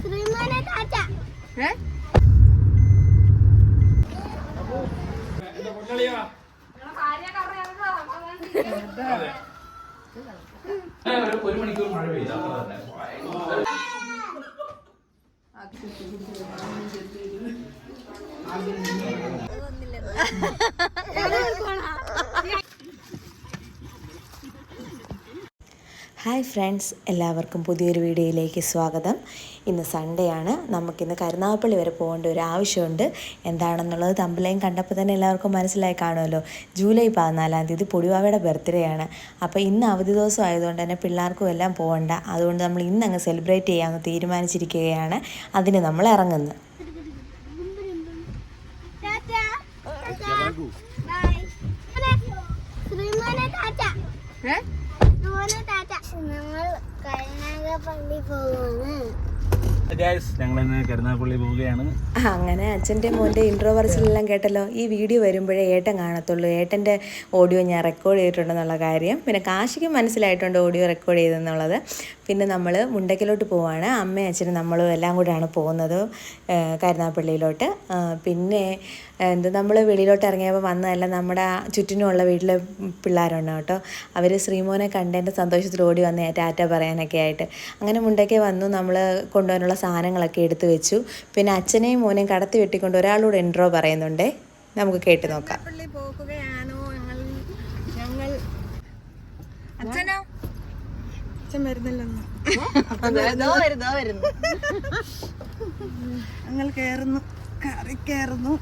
ശ്രീമാനെ താറ്റ ഒരു മണിക്കൂർ മഴ പെയ്തു അത്ര തന്നെ ഹായ് ഫ്രണ്ട്സ് എല്ലാവർക്കും പുതിയൊരു വീഡിയോയിലേക്ക് സ്വാഗതം. ഇന്ന് സൺഡേ ആണ്. നമുക്കിന്ന് കരുനാഗപ്പള്ളി വരെ പോകേണ്ട ഒരു ആവശ്യമുണ്ട്. എന്താണെന്നുള്ളത് തമ്പലയും കണ്ടപ്പോൾ തന്നെ എല്ലാവർക്കും മനസ്സിലായി കാണുമല്ലോ. ജൂലൈ പതിനാലാം തീയതി പൊടിവാവയുടെ ബർത്ത്ഡേ ആണ്. അപ്പോൾ ഇന്ന് അവധി ദിവസം ആയതുകൊണ്ട് തന്നെ പിള്ളേർക്കും എല്ലാം പോകണ്ട. അതുകൊണ്ട് നമ്മൾ ഇന്ന് അങ്ങ് സെലിബ്രേറ്റ് ചെയ്യാമെന്ന് തീരുമാനിച്ചിരിക്കുകയാണ്. അതിന് നമ്മൾ ഇറങ്ങുന്നത് ശ്രീമാനെ താറ്റ താറ്റ ഞങ്ങൾ കരുനാഗപ്പള്ളി പോവാണ്. അങ്ങനെ അച്ഛന്റെ മോന്റെ ഇൻട്രോ പറച്ചിലെല്ലാം കേട്ടല്ലോ. ഈ വീഡിയോ വരുമ്പോഴേ ഏട്ടൻ കാണത്തുള്ളൂ. ഏട്ടന്റെ ഓഡിയോ ഞാൻ റെക്കോർഡ് ചെയ്തിട്ടുണ്ടെന്നുള്ള കാര്യം. പിന്നെ കാശിക്ക് മനസ്സിലായിട്ടുണ്ട് ഓഡിയോ റെക്കോർഡ് ചെയ്തെന്നുള്ളത്. പിന്നെ നമ്മൾ മുണ്ടക്കിലോട്ട് പോവാണ്. അമ്മയും അച്ഛനും നമ്മളും എല്ലാം കൂടെയാണ് പോകുന്നത് കരുനാപ്പള്ളിയിലോട്ട് പിന്നെ എന്ത് നമ്മൾ വെളിയിലോട്ട് ഇറങ്ങിയപ്പോൾ വന്നതല്ല നമ്മുടെ ചുറ്റിനുമുള്ള വീട്ടിലെ പിള്ളേരുണ്ട് കേട്ടോ. അവർ ശ്രീമോനെ കണ്ടതിന്റെ സന്തോഷത്തിൽ ഓടി വന്ന് ടാറ്റ പറയാനൊക്കെ ആയിട്ട് അങ്ങനെ മുണ്ടൊക്കെ വന്നു നമ്മൾ കൊണ്ടുപോകാനുള്ള സാധനങ്ങളൊക്കെ എടുത്തു വെച്ചു. പിന്നെ അച്ഛനെയും മോനെയും കടത്തി വെട്ടിക്കൊണ്ട് ഒരാളോട് എൻട്രോ പറയുന്നുണ്ടേ. നമുക്ക് കേട്ട് നോക്കാം. ഞങ്ങൾ ഞങ്ങൾ അച്ഛനോ? അച്ഛൻ വരുന്നില്ലെന്ന്. ഞങ്ങൾ കേറുന്നു. കറി കേറുന്നു.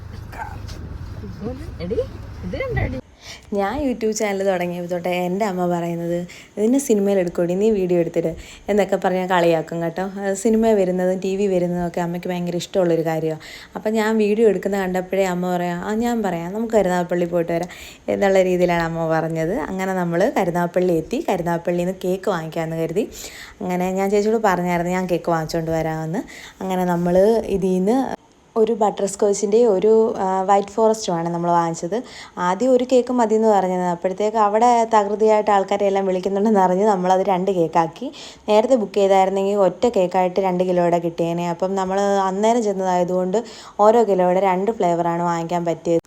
ഞാൻ യൂട്യൂബ് ചാനൽ തുടങ്ങിയപ്പോൾ തൊട്ട് എന്റെ അമ്മ പറയുന്നത് നിന്നെ സിനിമയിൽ എടുക്കൂടി നീ വീഡിയോ എടുത്തിട്ട് എന്നൊക്കെ പറഞ്ഞാൽ കളിയാക്കും കേട്ടോ. സിനിമ വരുന്നതും ടി വി വരുന്നതും ഒക്കെ അമ്മയ്ക്ക് ഭയങ്കര ഇഷ്ടമുള്ളൊരു കാര്യമാണ് അപ്പം ഞാൻ വീഡിയോ എടുക്കുന്ന കണ്ടപ്പോഴേ അമ്മ പറയാം ആ ഞാൻ പറയാം നമുക്ക് കരുനാഗപ്പള്ളി പോയിട്ട് വരാം എന്നുള്ള രീതിയിലാണ് അമ്മ പറഞ്ഞത്. അങ്ങനെ നമ്മൾ കരുനാഗപ്പള്ളി എത്തി. കരുനാഗപ്പള്ളിയിൽ നിന്ന് കേക്ക് വാങ്ങിക്കാമെന്ന് കരുതി. അങ്ങനെ ഞാൻ ചേച്ചിയോട് പറഞ്ഞായിരുന്നു ഞാൻ കേക്ക് വാങ്ങിച്ചുകൊണ്ട് വരാമെന്ന്. അങ്ങനെ നമ്മൾ ഇതിൽ നിന്ന് ഒരു ബട്ടർ സ്കോച്ചിന്റെ ഒരു വൈറ്റ് ഫോറസ്റ്റുമാണ് നമ്മൾ വാങ്ങിച്ചത്. ആദ്യം ഒരു കേക്ക് മതി എന്ന് പറഞ്ഞത് അപ്പോഴത്തേക്ക് അവിടെ തകൃതിയായിട്ട് ആൾക്കാരെല്ലാം വിളിക്കുന്നുണ്ടെന്ന് അറിഞ്ഞ് നമ്മളത് രണ്ട് കേക്കാക്കി നേരത്തെ ബുക്ക് ചെയ്തായിരുന്നെങ്കിൽ ഒറ്റ കേക്കായിട്ട് രണ്ട് കിലോയുടെ കിട്ടിയേനെ. അപ്പം നമ്മൾ അന്നേരം ചെന്നതായതുകൊണ്ട് ഓരോ കിലോയുടെ രണ്ട് ഫ്ലേവറാണ് വാങ്ങിക്കാൻ പറ്റിയത്.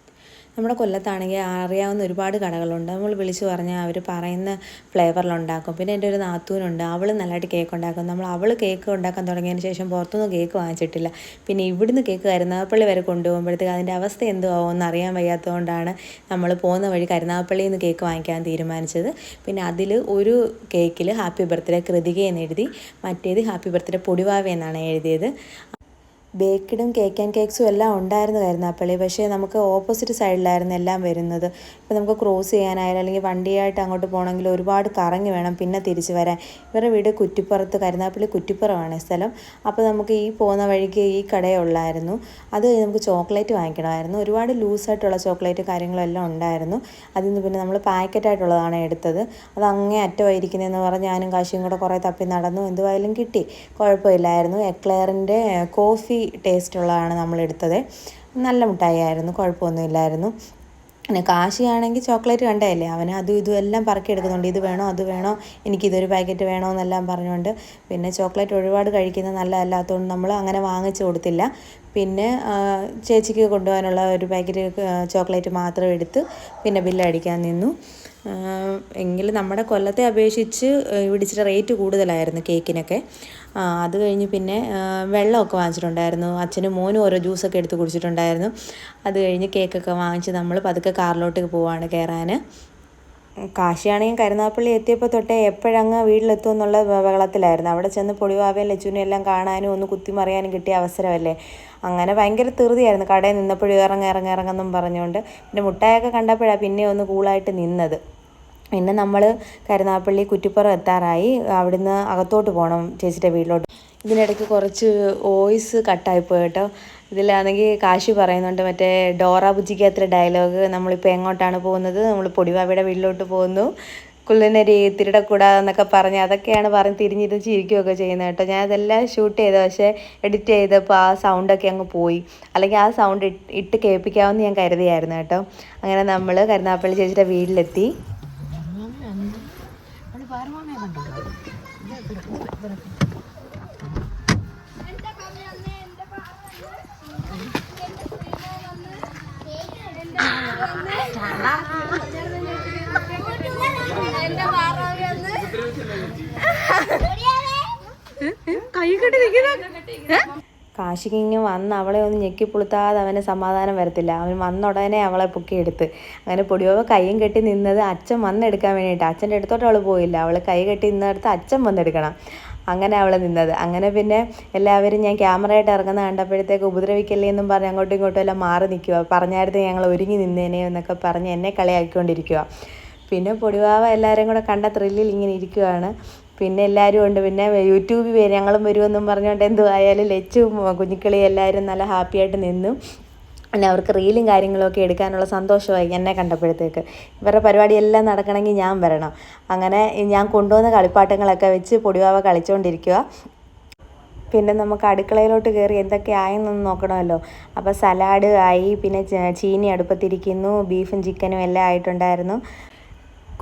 നമ്മുടെ കൊല്ലത്താണെങ്കിൽ അറിയാവുന്ന ഒരുപാട് കടകളുണ്ട്. നമ്മൾ വിളിച്ചു പറഞ്ഞാൽ അവർ പറയുന്ന ഫ്ലേവറിലുണ്ടാക്കും പിന്നെ എന്റെ ഒരു നാത്തൂനുണ്ട്. അവൾ നല്ലതായിട്ട് കേക്ക് ഉണ്ടാക്കും. നമ്മൾ അവൾ കേക്ക് ഉണ്ടാക്കാൻ തുടങ്ങിയതിന് ശേഷം പുറത്തുനിന്ന് കേക്ക് വാങ്ങിച്ചിട്ടില്ല. പിന്നെ ഇവിടുന്ന് കേക്ക് കരുനാഗപ്പള്ളി വരെ കൊണ്ടുപോകുമ്പോഴത്തേക്ക് അതിന്റെ അവസ്ഥ എന്തോ ആവുമെന്ന് അറിയാൻ വയ്യാത്തതുകൊണ്ടാണ് നമ്മൾ പോകുന്ന വഴി കരുനാഗപ്പള്ളിയിൽ നിന്ന് കേക്ക് വാങ്ങിക്കാൻ തീരുമാനിച്ചത്. പിന്നെ അതിൽ ഒരു കേക്കിൽ ഹാപ്പി ബർത്ത്ഡേ കൃതിക എന്ന് എഴുതി മറ്റേത് ഹാപ്പി ബർത്ത്ഡേ പൊടിവാവ എന്നാണ് എഴുതിയത്. ബേക്കിഡും കേക്ക് ആൻഡ് കേക്ക്സും എല്ലാം ഉണ്ടായിരുന്നു കരുനാപ്പള്ളി പക്ഷേ നമുക്ക് ഓപ്പോസിറ്റ് സൈഡിലായിരുന്നു എല്ലാം വരുന്നത്. ഇപ്പോൾ നമുക്ക് ക്രോസ് ചെയ്യാനായാലും അല്ലെങ്കിൽ വണ്ടിയായിട്ട് അങ്ങോട്ട് പോകണമെങ്കിൽ ഒരുപാട് കറങ്ങി വേണം പിന്നെ തിരിച്ച് വരാൻ. ഇവരുടെ വീട് കുറ്റിപ്പുറത്ത് കരുനാപ്പള്ളി കുറ്റിപ്പുറമാണ് സ്ഥലം. അപ്പോൾ നമുക്ക് ഈ പോകുന്ന വഴിക്ക് ഈ കടയേ ഉള്ളായിരുന്നു. അത് നമുക്ക് ചോക്ലേറ്റ് വാങ്ങിക്കണമായിരുന്നു. ഒരുപാട് ലൂസായിട്ടുള്ള ചോക്ലേറ്റ് കാര്യങ്ങളും എല്ലാം ഉണ്ടായിരുന്നു. അതിൽ നിന്ന് പിന്നെ നമ്മൾ പാക്കറ്റായിട്ടുള്ളതാണ് എടുത്തത്. അത് അങ്ങേ അറ്റമായിരിക്കുന്നതെന്ന് പറഞ്ഞ് ഞാനും കാശിയും കൂടെ കുറേ തപ്പി നടന്നു. എന്തുവായാലും കിട്ടി. കുഴപ്പമില്ലായിരുന്നു. എക്ലെയറിന്റെ കോഫി ടേസ്റ്റ് ഉള്ളതാണ് നമ്മൾ എടുത്തത് നല്ല മിഠായി ആയിരുന്നു കുഴപ്പമൊന്നുമില്ലായിരുന്നു. പിന്നെ കാശിയാണെങ്കിൽ ചോക്ലേറ്റ് കണ്ടതല്ലേ? അവന് അതും ഇതും എല്ലാം പറക്കി എടുക്കുന്നുണ്ട് ഇത് വേണോ അത് വേണോ എനിക്കിതൊരു പാക്കറ്റ് വേണോ എന്നെല്ലാം പറഞ്ഞുകൊണ്ട് പിന്നെ ചോക്ലേറ്റ് ഒരുപാട് കഴിക്കുന്നത് നല്ലതല്ലാത്തതുകൊണ്ട് നമ്മൾ അങ്ങനെ വാങ്ങിച്ചു കൊടുത്തില്ല. പിന്നെ ചേച്ചിക്ക് കൊണ്ടുപോകാനുള്ള ഒരു പാക്കറ്റ് ചോക്ലേറ്റ് മാത്രം എടുത്ത് പിന്നെ ബില്ലടിക്കാൻ നിന്നു. എങ്കിൽ നമ്മുടെ കൊല്ലത്തെ അപേക്ഷിച്ച് ഇവിടെ ഇച്ചിരി റേറ്റ് കൂടുതലായിരുന്നു കേക്കിനൊക്കെ. അത് കഴിഞ്ഞ് പിന്നെ വെള്ളമൊക്കെ വാങ്ങിച്ചിട്ടുണ്ടായിരുന്നു. അച്ഛനും മോനും ഓരോ ജ്യൂസൊക്കെ എടുത്ത് കുടിച്ചിട്ടുണ്ടായിരുന്നു. അത് കഴിഞ്ഞ് കേക്കൊക്കെ വാങ്ങിച്ച് നമ്മൾ പതുക്കെ കാറിലോട്ട് പോവാണ് കയറാൻ കാശിയാണെങ്കിൽ കരുനാഗപ്പള്ളി എത്തിയപ്പോൾ തൊട്ടേ എപ്പോഴങ്ങ് വീട്ടിലെത്തും എന്നുള്ള ബഹളത്തിലായിരുന്നു. അവിടെ ചെന്ന് പൊടിവാവയും ലച്ചുവിനും എല്ലാം കാണാനും ഒന്ന് കുത്തിമറിയാനും കിട്ടിയ അവസരമല്ലേ? അങ്ങനെ ഭയങ്കര ധൃതിയായിരുന്നു കടയിൽ നിന്നപ്പോഴും ഇറങ്ങ ഇറങ്ങ ഇറങ്ങെന്നും പറഞ്ഞുകൊണ്ട്. പിന്നെ മുട്ടായൊക്കെ കണ്ടപ്പോഴാണ് പിന്നെ ഒന്ന് കൂളായിട്ട് നിന്നത്. പിന്നെ നമ്മൾ കരുനാഗപ്പള്ളി കുറ്റിപ്പുറം എത്താറായി. അവിടുന്ന് അകത്തോട്ട് പോകണം ചേച്ചിയുടെ വീട്ടിലോട്ട്. ഇതിനിടയ്ക്ക് കുറച്ച് വോയിസ് കട്ടായിപ്പോയി കേട്ടോ. ഇതിലാണെങ്കിൽ കാശി പറയുന്നുണ്ട് മറ്റേ ഡോറ ബുജിക്കകത്തിലെ ഡയലോഗ് നമ്മളിപ്പോൾ എങ്ങോട്ടാണ് പോകുന്നത് നമ്മൾ പൊടിവാവയുടെ വീട്ടിലോട്ട് പോകുന്നു കുള്ളനരി തിരിടക്കൂടാതെന്നൊക്കെ പറഞ്ഞ് അതൊക്കെയാണ് പറഞ്ഞ് തിരിഞ്ഞിരുന്ന് ചിരിക്കുകയൊക്കെ ചെയ്യുന്നത് കേട്ടോ ഞാൻ അതെല്ലാം ഷൂട്ട് ചെയ്ത് പക്ഷേ എഡിറ്റ് ചെയ്തപ്പോൾ ആ സൗണ്ടൊക്കെ അങ്ങ് പോയി അല്ലെങ്കിൽ ആ സൗണ്ട് ഇട്ട് കേൾപ്പിക്കാമെന്ന് ഞാൻ കരുതിയായിരുന്നു കേട്ടോ അങ്ങനെ നമ്മൾ കരുനാപ്പള്ളി ചേച്ചിയുടെ വീട്ടിലെത്തി കൈ കെട്ടി കാശിക്കിങ് വന്ന് അവളെ ഒന്ന് ഞെക്കിപ്പുളുത്താതെ അവന് സമാധാനം വരത്തില്ല. അവൻ വന്ന ഉടനെ അവളെ പൊക്കിയെടുത്ത്. അങ്ങനെ പൊടിയോവ കൈയും കെട്ടി നിന്നത് അച്ഛൻ വന്നെടുക്കാൻ വേണ്ടിയിട്ട്. അച്ഛന്റെ അടുത്തോട്ട് അവൾ പോയില്ല. അവൾ കൈ കെട്ടി നിന്നെടുത്ത് അച്ഛൻ വന്നെടുക്കണം. അങ്ങനെ അവൾ നിന്നത്. അങ്ങനെ പിന്നെ എല്ലാവരും ഞാൻ ക്യാമറയായിട്ട് ഇറങ്ങുന്ന കണ്ടപ്പോഴത്തേക്ക് ഉപദ്രവിക്കല്ലേ എന്നും പറഞ്ഞ് അങ്ങോട്ടും ഇങ്ങോട്ടും എല്ലാം മാറി നിൽക്കുക. പറഞ്ഞായിരുന്നു ഞങ്ങൾ ഒരുങ്ങി നിന്നേനെ എന്നൊക്കെ പറഞ്ഞ് എന്നെ കളിയാക്കിക്കൊണ്ടിരിക്കുക. പിന്നെ പൊടിവാവ എല്ലാവരും കൂടെ കണ്ട ത്രില്ലിൽ ഇങ്ങനെ ഇരിക്കുവാണ് പിന്നെ എല്ലാവരും ഉണ്ട്. പിന്നെ യൂട്യൂബിൽ വരും ഞങ്ങളും വരുമെന്നും പറഞ്ഞുകൊണ്ട് എന്തുവായാലും ലച്ചും കുഞ്ഞിക്കളി എല്ലാവരും നല്ല ഹാപ്പിയായിട്ട് നിന്നു. പിന്നെ അവർക്ക് റീലും കാര്യങ്ങളൊക്കെ എടുക്കാനുള്ള സന്തോഷമായി എന്നെ കണ്ടപ്പോഴത്തേക്ക്. ഇവരുടെ പരിപാടിയെല്ലാം നടക്കണമെങ്കിൽ ഞാൻ വരണം. അങ്ങനെ ഞാൻ കൊണ്ടുവന്ന കളിപ്പാട്ടങ്ങളൊക്കെ വെച്ച് പൊടിവാവ കളിച്ചുകൊണ്ടിരിക്കുക പിന്നെ നമുക്ക് അടുക്കളയിലോട്ട് കയറി എന്തൊക്കെ ആയെന്നൊന്ന് നോക്കണമല്ലോ. അപ്പോൾ സലാഡ് ആയി പിന്നെ ചീനി അടുപ്പത്തിരിക്കുന്നു ബീഫും ചിക്കനും എല്ലാം ആയിട്ടുണ്ടായിരുന്നു.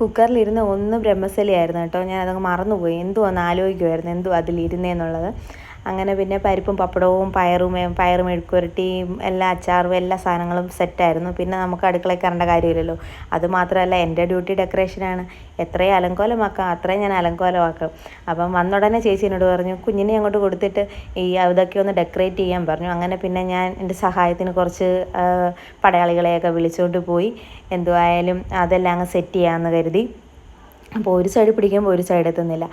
കുക്കറിലിരുന്ന് ഒന്ന് ബ്രഹ്മസലിയായിരുന്നു കേട്ടോ. ഞാൻ അതങ്ങ് മറന്നുപോയി. എന്തുവാന്ന് ആലോചിക്കുമായിരുന്നു എന്തുവാ അതിലിരുന്നേന്നുള്ളത്? അങ്ങനെ പിന്നെ പരിപ്പും പപ്പടവും പയറും പയറും മെഴുക്കുരട്ടിയും എല്ലാ അച്ചാറും എല്ലാ സാധനങ്ങളും സെറ്റായിരുന്നു പിന്നെ നമുക്ക് അടുക്കളയിൽ കയറേണ്ട കാര്യമില്ലല്ലോ. അത് മാത്രമല്ല എന്റെ ഡ്യൂട്ടി ഡെക്കറേഷനാണ് എത്രയും അലങ്കോലമാക്കാം അത്രയും ഞാൻ അലങ്കോലമാക്കും. അപ്പം വന്നുടനെ ചേച്ചി എന്നോട് പറഞ്ഞു കുഞ്ഞിനെ അങ്ങോട്ട് കൊടുത്തിട്ട് ഈ അതൊക്കെ ഒന്ന് ഡെക്കറേറ്റ് ചെയ്യാൻ പറഞ്ഞു. അങ്ങനെ പിന്നെ ഞാൻ എന്റെ സഹായത്തിന് കുറച്ച് പടയാളികളെയൊക്കെ വിളിച്ചുകൊണ്ട് പോയി. എന്തുവായാലും അതെല്ലാം അങ്ങ് സെറ്റ് ചെയ്യാമെന്ന് കരുതി. അപ്പോൾ ഒരു സൈഡ് പിടിക്കുമ്പോൾ ഒരു സൈഡ് എത്തുന്നില്ല.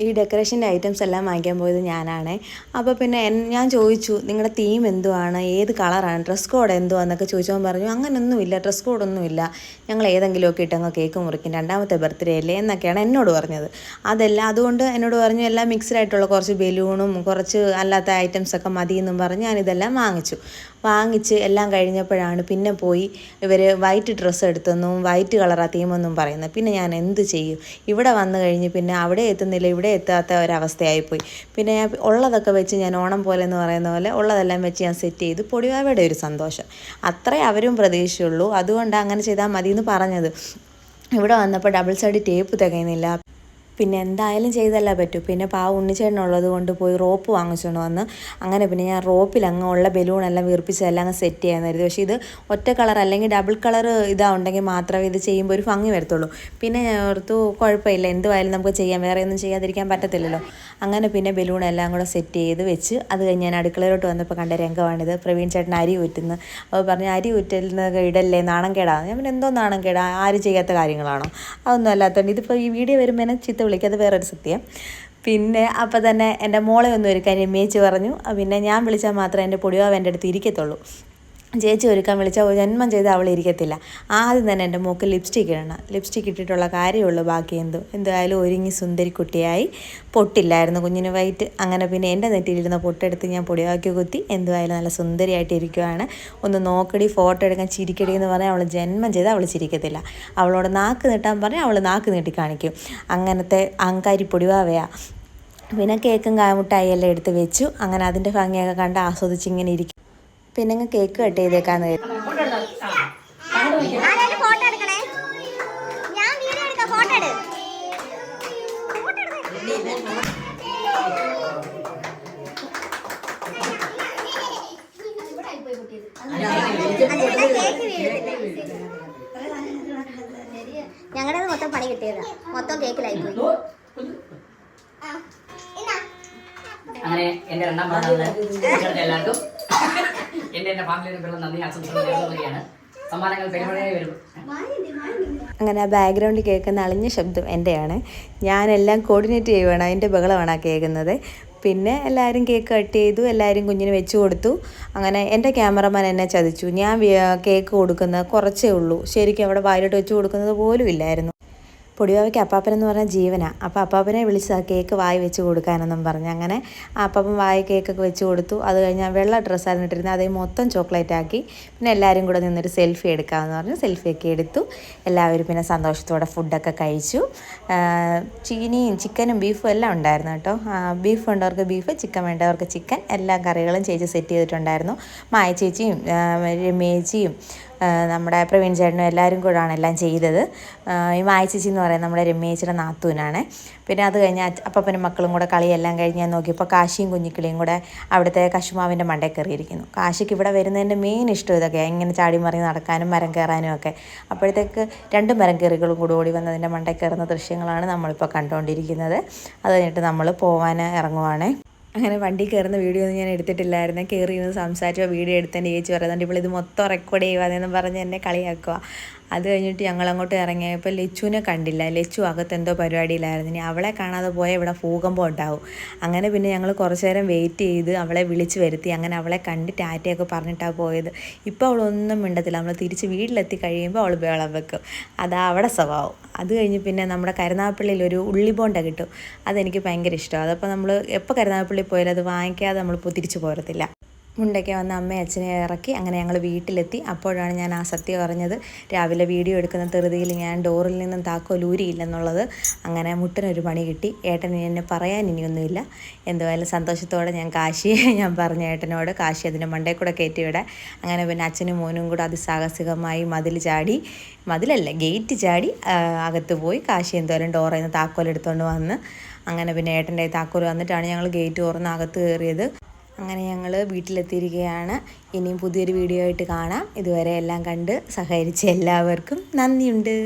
ഈ ഡെക്കറേഷന്റെ ഐറ്റംസ് എല്ലാം വാങ്ങിക്കാൻ പോയത് ഞാനാണ്. അപ്പോൾ പിന്നെ ഞാൻ ചോദിച്ചു നിങ്ങളുടെ തീം എന്തുവാണ്? ഏത് കളറാണ് ഡ്രസ് കോഡ് എന്തുവാന്നൊക്കെ ചോദിച്ചവൻ പറഞ്ഞു അങ്ങനൊന്നുമില്ല ഡ്രസ് കോഡൊന്നുമില്ല ഞങ്ങൾ ഏതെങ്കിലുമൊക്കെ ഇട്ടങ്ങ് കേക്ക് മുറിക്കും. രണ്ടാമത്തെ ബർത്ത്ഡേ അല്ലേ? എന്നൊക്കെയാണ് എന്നോട് പറഞ്ഞത്. അതല്ല അതുകൊണ്ട് എന്നോട് പറഞ്ഞു എല്ലാം മിക്സ്ഡ് ആയിട്ടുള്ള കുറച്ച് ബലൂണും കുറച്ച് അല്ലാത്ത ഐറ്റംസൊക്കെ മതി എന്നും പറഞ്ഞ് ഞാനിതെല്ലാം വാങ്ങിച്ചു. വാങ്ങിച്ച് എല്ലാം കഴിഞ്ഞപ്പോഴാണ് പിന്നെ പോയി ഇവർ വൈറ്റ് ഡ്രസ്സ് എടുത്തെന്നും വൈറ്റ് കളറാ തീമെന്നും പറയുന്നത്. പിന്നെ ഞാൻ എന്ത് ചെയ്യും? ഇവിടെ വന്നു കഴിഞ്ഞ് പിന്നെ അവിടെ എത്തുന്നില്ല ഇവിടെ എത്താത്ത ഒരവസ്ഥയായിപ്പോയി. പിന്നെ ഞാൻ ഉള്ളതൊക്കെ വെച്ച് ഞാൻ ഓണം പോലെ എന്ന് പറയുന്ന പോലെ ഉള്ളതെല്ലാം വെച്ച് ഞാൻ സെറ്റ് ചെയ്ത് പൊടിവാവയുടെ ഒരു സന്തോഷം. അത്രേ അവരും പ്രതീക്ഷയുള്ളൂ അതുകൊണ്ട് അങ്ങനെ ചെയ്താൽ മതി എന്ന് പറഞ്ഞത്. ഇവിടെ വന്നപ്പോൾ ഡബിൾ സൈഡ് ടേപ്പ് തികയുന്നില്ല. പിന്നെ എന്തായാലും ചെയ്തല്ല പറ്റൂ. പിന്നെ പാവ ഉണ്ണിച്ചേട്ടനുള്ളത് കൊണ്ട് പോയി റോപ്പ് വാങ്ങിച്ചുകൊണ്ട് വന്ന് അങ്ങനെ പിന്നെ ഞാൻ റോപ്പിൽ അങ്ങ് ഉള്ള ബലൂണെല്ലാം വീർപ്പിച്ച് എല്ലാം അങ്ങ് സെറ്റ് ചെയ്യാൻ പക്ഷേ ഇത് ഒറ്റ കളർ അല്ലെങ്കിൽ ഡബിൾ കളർ ഇതാ ഉണ്ടെങ്കിൽ മാത്രമേ ഇത് ചെയ്യുമ്പോൾ ഒരു ഭംഗി വരത്തുള്ളൂ. പിന്നെ ഞാൻ ഓർത്തു കുഴപ്പമില്ല. എന്തുമായാലും നമുക്ക് ചെയ്യാം. വേറെ ഒന്നും ചെയ്യാതിരിക്കാൻ പറ്റത്തില്ലല്ലോ. അങ്ങനെ പിന്നെ ബലൂൺ എല്ലാം കൂടെ സെറ്റ് ചെയ്ത് വെച്ച് അത് കഴിഞ്ഞ് ഞാൻ അടുക്കളയിലോട്ട് വന്നപ്പോൾ കണ്ട രംഗമാണിത്. പ്രവീൺ ചേട്ടൻ അരി ഊറ്റുന്നു. അപ്പോൾ പറഞ്ഞു അരി ഊറ്റലിന് ഇടല്ലേ? നാണം കേടാ. ഞാൻ പിന്നെ എന്തോ നാണം കേടാ? ആരും ചെയ്യാത്ത കാര്യങ്ങളാണോ? അതൊന്നും അല്ലാത്തതുകൊണ്ട് ഇതിപ്പോൾ ഈ വീഡിയോ വരുമ്പോൾ എന്നെ ചിത്ത വിളിക്കുക അത് വേറൊരു സത്യം. പിന്നെ അപ്പം തന്നെ എന്റെ മോളെ ഒന്ന് ഒരുക്കാൻ എമ്മേച്ച് പറഞ്ഞു. പിന്നെ ഞാൻ വിളിച്ചാൽ മാത്രമേ എന്റെ പൊടിവാവ് എന്റെ അടുത്ത് ഇരിക്കത്തുള്ളൂ. ചേച്ചി ഒരുക്കാൻ വിളിച്ചാൽ ജന്മം ചെയ്ത് അവൾ ഇരിക്കത്തില്ല. ആദ്യം തന്നെ എന്റെ മൂക്ക് ലിപ്സ്റ്റിക് ഇടണം. ലിപ്സ്റ്റിക് ഇട്ടിട്ടുള്ള കാര്യമുള്ളൂ ബാക്കി എന്തു. എന്തായാലും ഒരുങ്ങി സുന്ദരി കുട്ടിയായി പൊട്ടില്ലായിരുന്നു കുഞ്ഞിന് വൈറ്റ് അങ്ങനെ പിന്നെ എന്റെ നെറ്റിയിലിരുന്ന പൊട്ടെടുത്ത് ഞാൻ പൊടിയാക്കി കുത്തി എന്തുമായാലും നല്ല സുന്ദരിയായിട്ട് ഇരിക്കുവാണ്. ഒന്ന് നോക്കടി ഫോട്ടോ എടുക്കാൻ ചിരിക്കടി എന്ന് പറഞ്ഞാൽ അവൾ ജന്മം ചെയ്ത് അവൾ ചിരിക്കത്തില്ല. അവളോട് നാക്ക് നീട്ടാൻ പറഞ്ഞാൽ അവൾ നാക്ക് നീട്ടി കാണിക്കും. അങ്ങനത്തെ അങ്കാരി പൊടിവാവയാ. പിന്നെ കേക്കും കാമുട്ടായി എല്ലാം എടുത്ത് വെച്ചു. അങ്ങനെ അതിന്റെ ഭംഗിയൊക്കെ കണ്ട് ആസ്വദിച്ച് ഇങ്ങനെ ഇരിക്കും പിന്നെ അങ്ങ് കേക്ക് കട്ട് ചെയ്തേക്കാന്ന് കരുതി. ഫോട്ടോ എടുക്കണേ? ഞാൻ വീഡിയോ എടുക്കാം ഫോട്ടോ എടു. ഫോട്ടോ ഞങ്ങളുടെ മൊത്തം പണി കിട്ടിയതാ. മൊത്തം കേക്കിലായി പോയി. അങ്ങനെ എന്റെ രണ്ടാം എല്ലാവർക്കും എന്റെ വരും. അങ്ങനെ ആ ബാക്ക്ഗ്രൗണ്ടിൽ കേൾക്കുന്ന അളിഞ്ഞ ശബ്ദം എന്റെയാണ് ഞാനെല്ലാം കോർഡിനേറ്റ് ചെയ്യുവാണ് അതിന്റെ ബഹളമാണ് ആ കേൾക്കുന്നത്. പിന്നെ എല്ലാവരും കേക്ക് കട്ട് ചെയ്തു എല്ലാവരും കുഞ്ഞിന് വെച്ച് കൊടുത്തു. അങ്ങനെ എന്റെ ക്യാമറമാൻ എന്നെ ചതിച്ചു. ഞാൻ കേക്ക് കൊടുക്കുന്നത് കുറച്ചേ ഉള്ളൂ. ശരിക്കും അവിടെ വായിലോട്ട് വെച്ച് കൊടുക്കുന്നത് പോലും ഇല്ലായിരുന്നു. പൊടിവാവയ്ക്ക് അപ്പാപ്പനെന്ന് പറഞ്ഞാൽ പറഞ്ഞ ജീവനാണ് അപ്പോൾ അപ്പാപ്പനെ വിളിച്ച് ആ കേക്ക് വായി വെച്ച് കൊടുക്കാനെന്നും പറഞ്ഞ്. അങ്ങനെ അപ്പാപ്പൻ വായി കേക്കൊക്കെ വെച്ച് കൊടുത്തു. അത് കഴിഞ്ഞാൽ വെള്ള ഡ്രസ്സായിരുന്നു ഇട്ടിരുന്നത്. അതേ മൊത്തം ചോക്ലേറ്റ് ആക്കി. പിന്നെ എല്ലാവരും കൂടെ നിന്നൊരു സെൽഫി എടുക്കാമെന്ന് പറഞ്ഞ്. സെൽഫിയൊക്കെ എടുത്തു. എല്ലാവരും പിന്നെ സന്തോഷത്തോടെ ഫുഡൊക്കെ കഴിച്ചു. ചീനിയും ചിക്കനും ബീഫും എല്ലാം ഉണ്ടായിരുന്നു കേട്ടോ. ബീഫ് വേണ്ടവർക്ക് ബീഫ് ചിക്കൻ വേണ്ടവർക്ക് ചിക്കൻ. എല്ലാ കറികളും ചേച്ചി സെറ്റ് ചെയ്തിട്ടുണ്ടായിരുന്നു. മായ ചേച്ചിയും രമേച്ചിയും നമ്മുടെ പ്രവീൺ ചേട്ടനും എല്ലാവരും കൂടാണ് എല്ലാം ചെയ്തത്. ഈ മായ ചേച്ചി എന്ന് പറയുന്നത് നമ്മുടെ രമ്യേച്ചിയുടെ നാത്തൂനാണ്. പിന്നെ അത് കഴിഞ്ഞ് അപ്പനും മക്കളും കൂടെ കളിയെല്ലാം കഴിഞ്ഞ് ഞാൻ നോക്കിയപ്പോൾ കാശിയും കുഞ്ഞിക്കിളിയും കൂടെ അവിടുത്തെ കശുമാവിന്റെ മണ്ടയിൽ കയറിയിരിക്കുന്നു. കാശിക്ക് ഇവിടെ വരുന്നതിന്റെ മെയിൻ ഇഷ്ടം ഇതൊക്കെ ഇങ്ങനെ ചാടി മറി നടക്കാനും മരം കയറാനും ഒക്കെ. അപ്പോഴത്തേക്ക് രണ്ട് മരം കയറികളും കൂടി ഓടി വന്നതിന്റെ മണ്ടയിൽ കയറുന്ന ദൃശ്യങ്ങളാണ് നമ്മളിപ്പോൾ കണ്ടുകൊണ്ടിരിക്കുന്നത്. അത് കഴിഞ്ഞിട്ട് നമ്മൾ പോവാൻ ഇറങ്ങുവാണേ. അങ്ങനെ വണ്ടി കയറുന്ന വീഡിയോ ഒന്നും ഞാൻ എടുത്തിട്ടില്ലായിരുന്നു. കയറി ഇരുന്ന് സംസാരിച്ചോ വീഡിയോ എടുത്തതിന്റെ ചേച്ചി പറയുന്നുണ്ട് ഇപ്പോൾ ഇത് മൊത്തം റെക്കോർഡ് ചെയ്യുവാന്നെന്ന് പറഞ്ഞ് എന്നെ കളിയാക്കുക അത് കഴിഞ്ഞിട്ട് ഞങ്ങൾ അങ്ങോട്ട് ഇറങ്ങിയപ്പോൾ ലച്ചുവിനെ കണ്ടില്ല. ലച്ചു അകത്ത് എന്തോ പരിപാടിയിലായിരുന്നു. ഇനി അവളെ കാണാതെ പോയാൽ ഇവിടെ ഭൂകമ്പം ഉണ്ടാവും. അങ്ങനെ പിന്നെ ഞങ്ങൾ കുറച്ച് നേരം വെയിറ്റ് ചെയ്ത് അവളെ വിളിച്ച് വരുത്തി. അങ്ങനെ അവളെ കണ്ട് ടാറ്റയൊക്കെ പറഞ്ഞിട്ടാണ് പോയത്. ഇപ്പോൾ അവളൊന്നും മിണ്ടത്തില്ല. നമ്മൾ തിരിച്ച് വീട്ടിലെത്തി കഴിയുമ്പോൾ അവൾ ബേളം വെക്കും. അതാ അവിടെ സ്വഭാവം. അത് കഴിഞ്ഞ് പിന്നെ നമ്മുടെ കരുനാഗപ്പള്ളിയിൽ ഒരു ഉള്ളിബോണ്ട കിട്ടും. അതെനിക്ക് ഭയങ്കര ഇഷ്ടമാണ് അതപ്പോൾ നമ്മൾ എപ്പോൾ കരുനാഗപ്പള്ളി പോയാലും അത് വാങ്ങിക്കാതെ നമ്മളിപ്പോൾ തിരിച്ചു പോരത്തില്ല. മുണ്ടയ്ക്ക് വന്ന അമ്മയും അച്ഛനെ ഇറക്കി അങ്ങനെ ഞങ്ങൾ വീട്ടിലെത്തി. അപ്പോഴാണ് ഞാൻ ആ സത്യം പറഞ്ഞത് രാവിലെ വീഡിയോ എടുക്കുന്ന തെറുതിയിൽ ഞാൻ ഡോറിൽ നിന്നും താക്കോൽ ഊരിയില്ലെന്നുള്ളത്. അങ്ങനെ മുട്ടനൊരു പണി കിട്ടി. ഏട്ടൻ എന്നെ പറയാൻ ഇനിയൊന്നുമില്ല. എന്തുവായാലും സന്തോഷത്തോടെ ഞാൻ കാശിയെ ഞാൻ പറഞ്ഞ ഏട്ടനോട് കാശി അതിന്റെ മണ്ടയിൽ കൂടെ കയറ്റിവിടെ അങ്ങനെ പിന്നെ അച്ഛനും മോനും കൂടെ അതിസാഹസികമായി മതിൽ ചാടി മതിലല്ല ഗേറ്റ് ചാടി അകത്ത് പോയി കാശി എന്തുമായാലും ഡോറിൽ നിന്ന് താക്കോൽ എടുത്തുകൊണ്ട് വന്ന്. അങ്ങനെ പിന്നെ ഏട്ടന്റെ താക്കോൽ വന്നിട്ടാണ് ഞങ്ങൾ ഗേറ്റ് തുറന്ന് അകത്ത് കയറിയത്. അങ്ങനെ ഞങ്ങൾ വീട്ടിലെത്തിയിരിക്കുകയാണ്. ഇനിയും പുതിയൊരു വീഡിയോ ആയിട്ട് കാണാം. ഇതുവരെ എല്ലാം കണ്ട് സഹകരിച്ച എല്ലാവർക്കും നന്ദിയുണ്ട്.